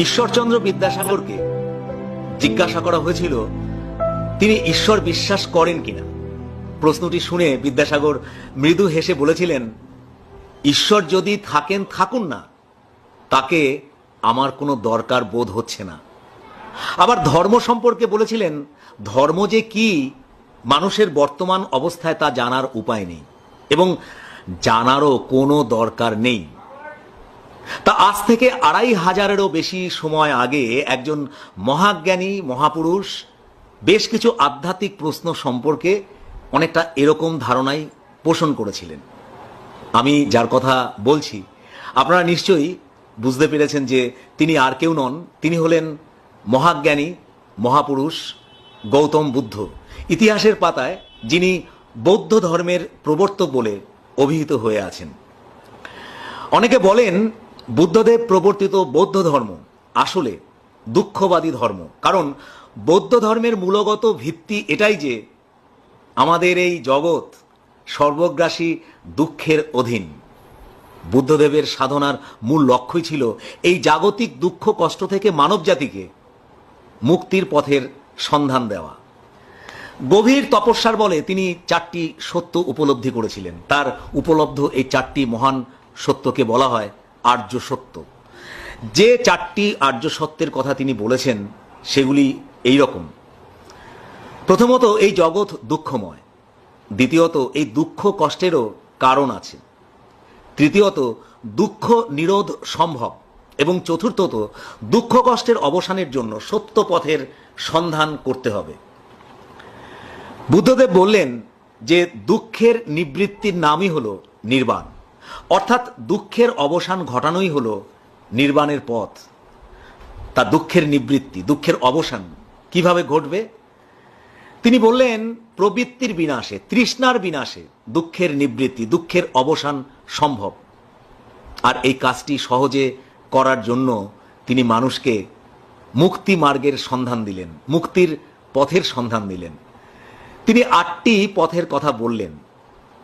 ঈশ্বরচন্দ্র বিদ্যাসাগরকে জিজ্ঞাসা করা হয়েছিল, তিনি ঈশ্বর বিশ্বাস করেন কিনা? প্রশ্নটি শুনে বিদ্যাসাগর মৃদু হেসে বলেছিলেন, ঈশ্বর যদি থাকেন, থাকুন না। তাকে আমার কোনো দরকার বোধ হচ্ছে না। আবার ধর্ম সম্পর্কে বলেছিলেন, ধর্ম যে কি, মানুষের বর্তমান অবস্থায় তা জানার উপায় নেই এবং জানারও কোনো দরকার নেই। তা আজ থেকে আড়াই হাজারেরও বেশি সময় আগে একজন মহাজ্ঞানী, মহাপুরুষ বেশ কিছু আধ্যাত্মিক প্রশ্ন সম্পর্কে অনেকটা এরকম ধারণাই পোষণ করেছিলেন। আমি যার কথা বলছি, আপনারা নিশ্চয়ই বুঝতে পেরেছেন যে তিনি আর কেউ নন, তিনি হলেন মহাজ্ঞানী, মহাপুরুষ গৌতম বুদ্ধ। ইতিহাসের পাতায় যিনি বৌদ্ধ ধর্মের প্রবর্তক বলে অভিহিত হয়ে আছেন। অনেকে বলেন বুদ্ধদেব প্রবর্তিত বৌদ্ধ ধর্ম আসলে দুঃখবাদী ধর্ম। কারণ বৌদ্ধ ধর্মের মূলগত ভিত্তি এটাই যে আমাদের এই জগৎ সর্বগ্রাসী দুঃখের অধীন। বুদ্ধদেবের সাধনার মূল লক্ষ্যই ছিল এই জাগতিক দুঃখ কষ্ট থেকে মানবজাতিকে মুক্তির পথের সন্ধান দেওয়া। গভীর তপস্যার বলে তিনি চারটি সত্য উপলব্ধি করেছিলেন। তার উপলব্ধ এই চারটি মহান সত্যকে বলা হয় আর্য সত্য। যে চারটি আর্য সত্যের কথা তিনি বলেছেন, সেগুলি এই রকম। প্রথমত, এই জগৎ দুঃখময়। দ্বিতীয়ত, এই দুঃখ কষ্টেরও কারণ আছে। তৃতীয়ত, দুঃখ নিরোধ সম্ভব। এবং চতুর্থত, দুঃখ কষ্টের অবসানের জন্য সত্য পথের সন্ধান করতে হবে। বুদ্ধদেব বললেন যে, দুঃখের নিবৃত্তির নামই হল নির্বাণ। অর্থাৎ দুঃখের অবসান ঘটানোই হলো নির্বাণের পথ। তা দুঃখের নিবৃত্তি, দুঃখের অবসান কীভাবে ঘটবে? তিনি বললেন, প্রবৃত্তির বিনাশে, তৃষ্ণার বিনাশে দুঃখের নিবৃত্তি, দুঃখের অবসান সম্ভব। আর এই কাজটি সহজে করার জন্য তিনি মানুষকে মুক্তি মার্গের সন্ধান দিলেন, মুক্তির পথের সন্ধান দিলেন। তিনি আটটি পথের কথা বললেন,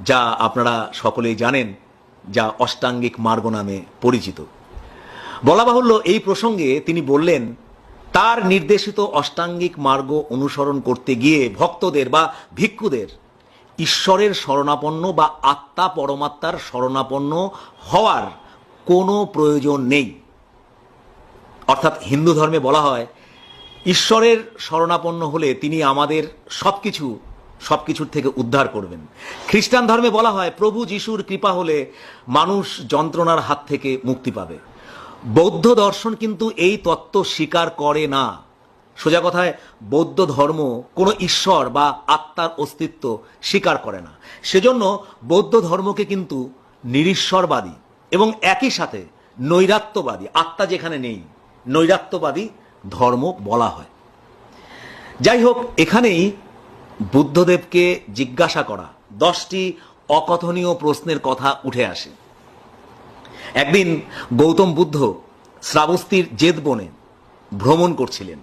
যা আপনারা সকলেই জানেন। যা অষ্টাঙ্গিক মার্গ নামে পরিচিত। বলা বাহুল্য এই প্রসঙ্গে তিনি বললেন, তার নির্দেশিত অষ্টাঙ্গিক মার্গ অনুসরণ করতে গিয়ে ভক্তদের বা ভিক্ষুদের ঈশ্বরের শরণাপন্ন বা আত্মা পরমাত্মার শরণাপন্ন হওয়ার কোনো প্রয়োজন নেই। অর্থাৎ হিন্দু ধর্মে বলা হয়, ঈশ্বরের শরণাপন্ন হলে তিনি আমাদের সবকিছু সবকিছুর থেকে উদ্ধার করবেন। খ্রিস্টান ধর্মে বলা হয়, প্রভু যিশুর কৃপা হলে মানুষ যন্ত্রণার হাত থেকে মুক্তি পাবে। বৌদ্ধ দর্শন কিন্তু এই তত্ত্ব স্বীকার করে না। সোজা কথায়, বৌদ্ধ ধর্ম কোনো ঈশ্বর বা আত্মার অস্তিত্ব স্বীকার করে না। সেজন্য বৌদ্ধ ধর্মকে কিন্তু নিরীশ্বরবাদী এবং একই সাথে নৈরাত্যবাদী, আত্মা যেখানে নেই, নৈরাত্যবাদী ধর্ম বলা হয়। যাই হোক, এখানেই বুদ্ধদেবকে জিজ্ঞাসা করা, দশটি অকথনীয় প্রশ্নের কথা উঠে আসে। একদিন গৌতম বুদ্ধ শ্রাবস্তির জেদ বনে ভ্রমণ করছিলেন।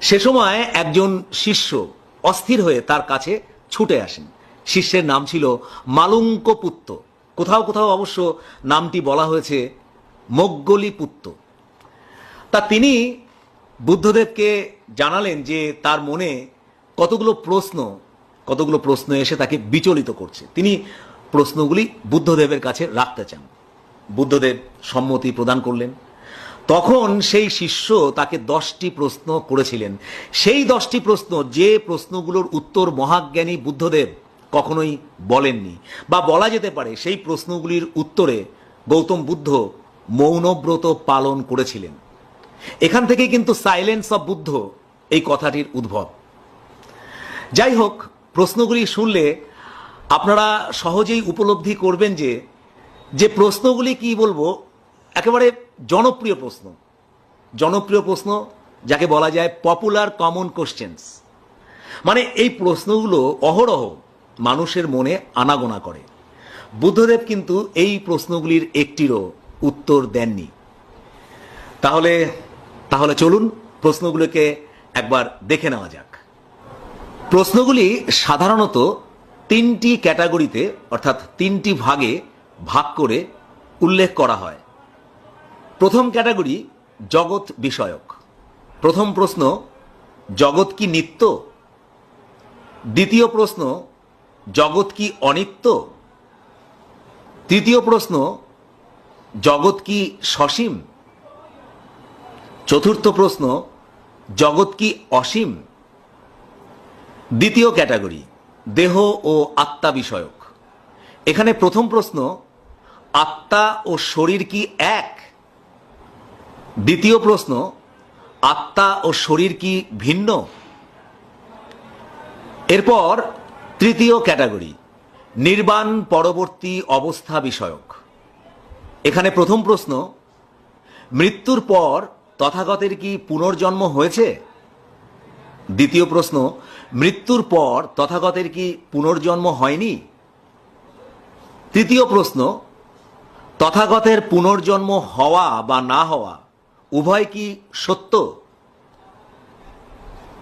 সে সময় একজন শিষ্য অস্থির হয়ে তার কাছে ছুটে আসেন। শিষ্যের নাম ছিল মালুঙ্ক পুত্ত কোথাও কোথাও অবশ্য নামটি বলা হয়েছে মগ্গলি পুত্ত তা তিনি বুদ্ধদেবকে জানালেন যে তার মনে কতগুলো প্রশ্ন কতগুলো প্রশ্ন এসে তাকে বিচলিত করছে। তিনি প্রশ্নগুলি বুদ্ধদেবের কাছে রাখতে চান। বুদ্ধদেব সম্মতি প্রদান করলেন। তখন সেই শিষ্য তাকে দশটি প্রশ্ন করেছিলেন। সেই দশটি প্রশ্ন, যে প্রশ্নগুলোর উত্তর মহাজ্ঞানী বুদ্ধদেব কখনোই বলেননি। বা বলা যেতে পারে, সেই প্রশ্নগুলির উত্তরে গৌতম বুদ্ধ মৌনব্রত পালন করেছিলেন। এখান থেকে কিন্তু সাইলেন্স অফ বুদ্ধ এই কথাটির উদ্ভব। যাই হোক প্রশ্নগুলি শুনলে আপনারা সহজেই উপলব্ধি করবেন যে যে প্রশ্নগুলি কি বলব, একেবারে জনপ্রিয় প্রশ্ন। জনপ্রিয় প্রশ্ন যাকে বলা যায় পপুলার কমন কোশ্চেন্স মানে এই প্রশ্নগুলো অহরহ মানুষের মনে আনাগোনা করে। বুদ্ধদেব কিন্তু এই প্রশ্নগুলির একটিরও উত্তর দেননি। তাহলে তাহলে চলুন প্রশ্নগুলোকে একবার দেখে নেওয়া যাক। প্রশ্নগুলি সাধারণত তিনটি ক্যাটাগরিতে, অর্থাৎ তিনটি ভাগে ভাগ করে উল্লেখ করা হয়। প্রথম ক্যাটাগরি, জগৎ বিষয়ক। প্রথম প্রশ্ন, জগৎ কি নিত্য? দ্বিতীয় প্রশ্ন, জগৎ কি অনিত্য? তৃতীয় প্রশ্ন, জগৎ কি সসীম? চতুর্থ প্রশ্ন, জগৎ কি অসীম? দ্বিতীয় ক্যাটাগরি, দেহ ও আত্মা বিষয়ক। এখানে প্রথম প্রশ্ন, আত্মা ও শরীর কি এক? দ্বিতীয় প্রশ্ন, আত্মা ও শরীর কি ভিন্ন? এরপর তৃতীয় ক্যাটাগরি, নির্বাণ পরবর্তী অবস্থা বিষয়ক। এখানে প্রথম প্রশ্ন, মৃত্যুর পর তথাগতের কি পুনর্জন্ম হয়েছে? দ্বিতীয় প্রশ্ন, মৃত্যুর পর তথাগতের কি পুনর্জন্ম হয়নি? তৃতীয় প্রশ্ন, তথাগতের পুনর্জন্ম হওয়া বা না হওয়া উভয় কি সত্য?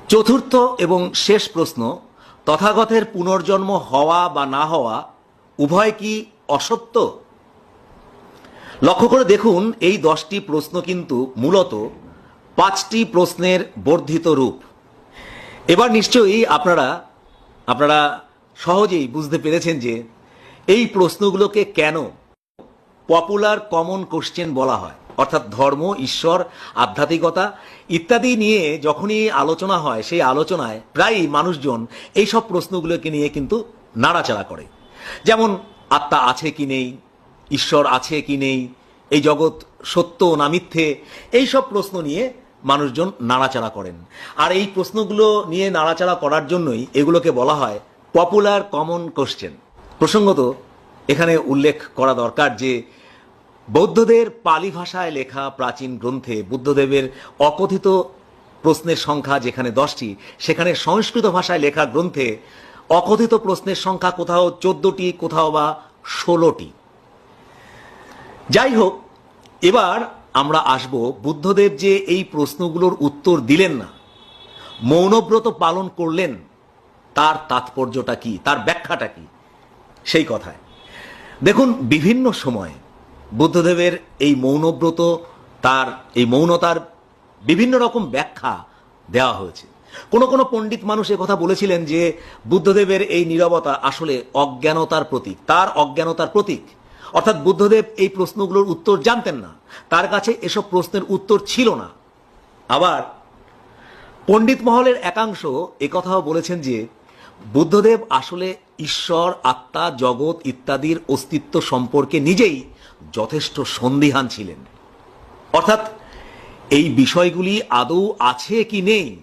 চতুর্থ এবং শেষ প্রশ্ন, তথাগতের পুনর্জন্ম হওয়া বা না হওয়া উভয় কি অসত্য? লক্ষ্য করে দেখুন, এই দশটি প্রশ্ন কিন্তু মূলত পাঁচটি প্রশ্নের বর্ধিত রূপ। এবার নিশ্চয়ই আপনারা আপনারা সহজেই বুঝতে পেরেছেন যে এই প্রশ্নগুলোকে কেন পপুলার কমন কোশ্চেন বলা হয়। অর্থাৎ ধর্ম, ঈশ্বর, আধ্যাত্মিকতা ইত্যাদি নিয়ে যখনই আলোচনা হয়, সেই আলোচনায় প্রায়ই মানুষজন এই সব প্রশ্নগুলোকে নিয়ে কিন্তু নাড়াচাড়া করে। যেমন, আত্মা আছে কি নেই? ঈশ্বর আছে কি নেই? এই জগৎ সত্য না মিথ্যে? এই সব প্রশ্ন নিয়ে মানুষজন নাড়াচাড়া করেন। আর এই প্রশ্নগুলো নিয়ে নাড়াচাড়া করার জন্যই এগুলোকে বলা হয় পপুলার কমন কোশ্চেন প্রসঙ্গত, এখানে উল্লেখ করা দরকার যে, বৌদ্ধদের পালি ভাষায় লেখা প্রাচীন গ্রন্থে বুদ্ধদেবের অকথিত প্রশ্নের সংখ্যা যেখানে দশটি, সেখানে সংস্কৃত ভাষায় লেখা গ্রন্থে অকথিত প্রশ্নের সংখ্যা কোথাও চোদ্দটি, কোথাও বা ষোলোটি। যাই হোক, এবার আমরা আসব বুদ্ধদেব যে এই প্রশ্নগুলোর উত্তর দিলেন না। মৌনব্রত পালন করলেন, তার তাৎপর্যটা কি, তার ব্যাখ্যাটা কি, সেই কথায়। দেখুন, বিভিন্ন সময়ে বুদ্ধদেবের এই মৌনব্রত, তার এই মৌনতার বিভিন্ন রকম ব্যাখ্যা দেওয়া হয়েছে। কোনো কোনো পণ্ডিত মানুষ কথা বলেছিলেন যে, বুদ্ধদেবের এই নীরবতা আসলে অজ্ঞানতার প্রতীক, তার অজ্ঞানতার প্রতীক। অর্থাৎ বুদ্ধদেব এই প্রশ্নগুলোর উত্তর জানতেন না। তার কাছে এসব প্রশ্নের উত্তর ছিল না। আবার পণ্ডিত মহলের একাংশ একথাও বলেছেন যে, বুদ্ধদেব আসলে ঈশ্বর, আত্মা, জগৎ ইত্যাদির অস্তিত্ব সম্পর্কে নিজেই যথেষ্ট সন্দিহান ছিলেন। অর্থাৎ এই বিষয়গুলি আদৌ আছে কি নেই,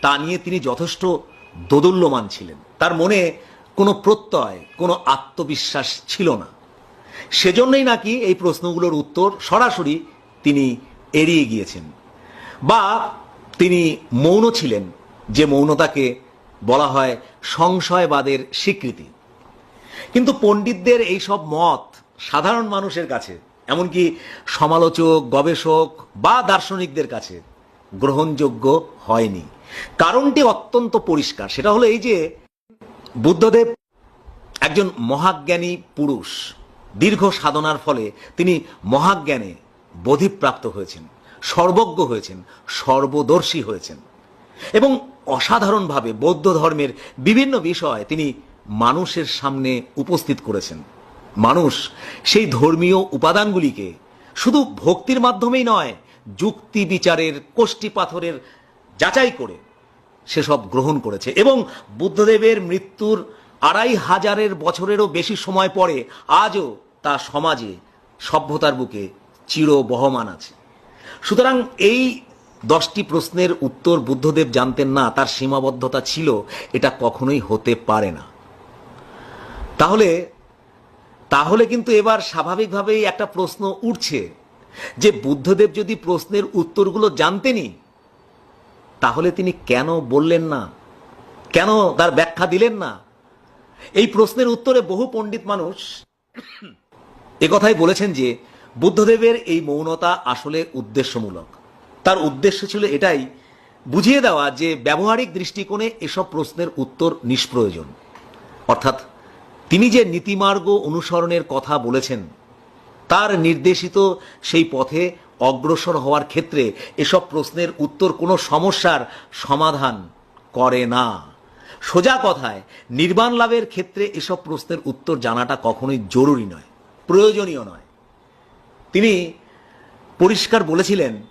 তা নিয়ে তিনি যথেষ্ট দোদুল্যমান ছিলেন। তার মনে কোনো প্রত্যয়, কোনো আত্মবিশ্বাস ছিল না। সেজন্যই নাকি এই প্রশ্নগুলোর উত্তর সরাসরি তিনি এড়িয়ে গিয়েছেন। বা তিনি মৌন ছিলেন, যে মৌনতাকে বলা হয় সংশয়বাদের স্বীকৃতি। কিন্তু পণ্ডিতদের এই সব মত সাধারণ মানুষের কাছে, এমনকি সমালোচক, গবেষক বা দার্শনিকদের কাছে গ্রহণযোগ্য হয়নি। কারণটি অত্যন্ত পরিষ্কার, সেটা হলো এই যে বুদ্ধদেব একজন মহাজ্ঞানী পুরুষ। দীর্ঘ সাধনার ফলে তিনি মহাজ্ঞানে বোধিপ্রাপ্ত হয়েছেন, সর্বজ্ঞ হয়েছেন, সর্বদর্শী হয়েছেন এবং অসাধারণভাবে বৌদ্ধ ধর্মের বিভিন্ন বিষয় তিনি মানুষের সামনে উপস্থিত করেছেন। মানুষ সেই ধর্মীয় উপাদানগুলিকে শুধু ভক্তির মাধ্যমেই নয়, যুক্তি বিচারের কোষ্টি পাথরের যাচাই করে সেসব গ্রহণ করেছে এবং বুদ্ধদেবের মৃত্যুর আড়াই হাজারের বছরেরও বেশি সময় পরে আজও তা সমাজে, সভ্যতার বুকে চির বহমান আছে। সুতরাং এই দশটি প্রশ্নের উত্তর বুদ্ধদেব জানতেন না, তার সীমাবদ্ধতা ছিল, এটা কখনোই হতে পারে না। তাহলে তাহলে কিন্তু এবার স্বাভাবিকভাবেই একটা প্রশ্ন উঠছে, যে বুদ্ধদেব যদি প্রশ্নের উত্তরগুলো জানতেনই, তাহলে তিনি কেন বললেন না? কেন তার ব্যাখ্যা দিলেন না? এই প্রশ্নের উত্তরে বহু পণ্ডিত মানুষ একথাই বলেছেন যে বুদ্ধদেবের এই মৌনতা আসলে উদ্দেশ্যমূলক। তার উদ্দেশ্য ছিল এটাই, বুঝিয়ে দেওয়া যে ব্যবহারিক দৃষ্টিকোণে এসব প্রশ্নের উত্তর নিষ্প্রয়োজন। অর্থাৎ তিনি যে নীতিমার্গ অনুসরণের কথা বলেছেন, তার নির্দেশিত সেই পথে অগ্রসর হওয়ার ক্ষেত্রে এসব প্রশ্নের উত্তর কোনো সমস্যার সমাধান করে না। সোজা কথায় নির্বাণ লাভের ক্ষেত্রে এসব প্রশ্নের উত্তর জানাটা কখনোই জরুরি নয়। প্রয়োজনীয় নয়। তিনি পরিষ্কার বলেছিলেন,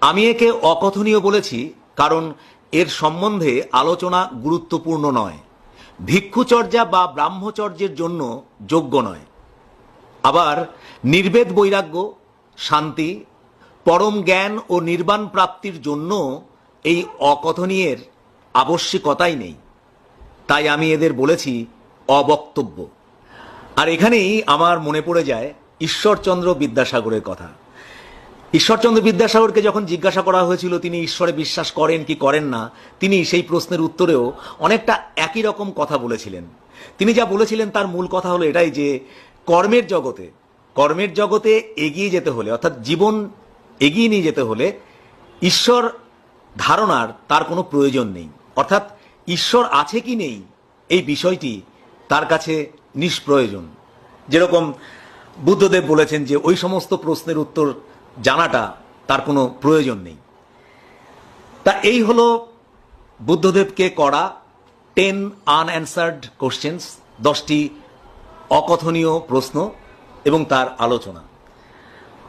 আমি একে অকথনীয় বলেছি কারণ এর সম্বন্ধে আলোচনা গুরুত্বপূর্ণ নয়। ভিক্ষুচর্যা বা ব্রাহ্মচর্যের জন্য যোগ্য নয়। আবার নির্বেদ বৈরাগ্য, শান্তি, পরম জ্ঞান ও নির্বাণ প্রাপ্তির জন্য এই অকথনীয়ের আবশ্যিকতাই নেই। তাই আমি এদের বলেছি অবক্তব্য। আর এখানেই আমার মনে পড়ে যায় ঈশ্বরচন্দ্র বিদ্যাসাগরের কথা। ঈশ্বরচন্দ্র বিদ্যাসাগরকে যখন জিজ্ঞাসা করা হয়েছিল, তিনি ঈশ্বরে বিশ্বাস করেন কি করেন না, তিনি সেই প্রশ্নের উত্তরেও অনেকটা একই রকম কথা বলেছিলেন। তিনি যা বলেছিলেন তার মূল কথা হলো এটাই যে, কর্মের জগতে কর্মের জগতে এগিয়ে যেতে হলে, অর্থাৎ জীবন এগিয়ে নিয়ে যেতে হলে ঈশ্বর ধারণার তার কোনো প্রয়োজন নেই। অর্থাৎ ঈশ্বর আছে কি নেই, এই বিষয়টি তার কাছে নিষ্প্রয়োজন। যেরকম বুদ্ধদেব বলেছেন যে, ওই সমস্ত প্রশ্নের উত্তর জানাটা তার কোনো প্রয়োজন নেই। তা এই হলো বুদ্ধদেবকে করা টেন আনঅ্যান্সার্ড কোশ্চেন্স দশটি অকথনীয় প্রশ্ন এবং তার আলোচনা।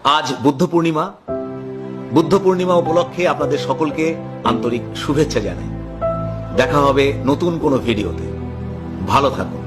আজ বুদ্ধ পূর্ণিমা। বুদ্ধ পূর্ণিমা উপলক্ষে আপনাদের সকলকে আন্তরিক শুভেচ্ছা জানাই। দেখা হবে নতুন কোনো ভিডিওতে। ভালো থাকুন।